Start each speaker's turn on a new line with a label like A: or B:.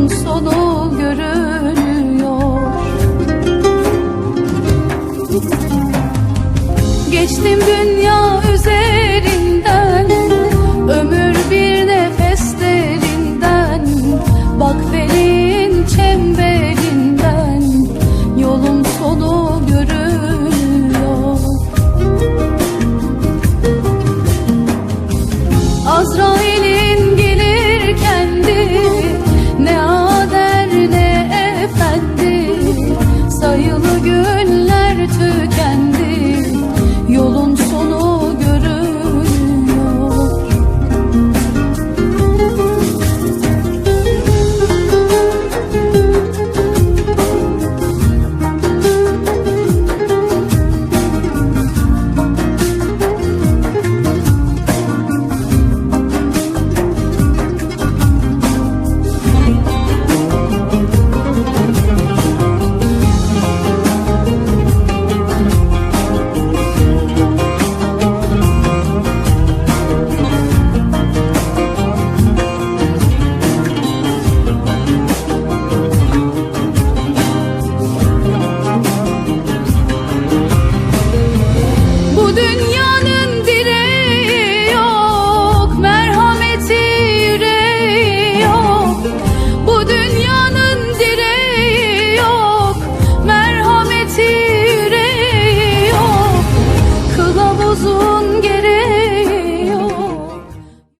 A: yolun sonu görünüyor. Geçtim dünya üzerinden kılavuzun geri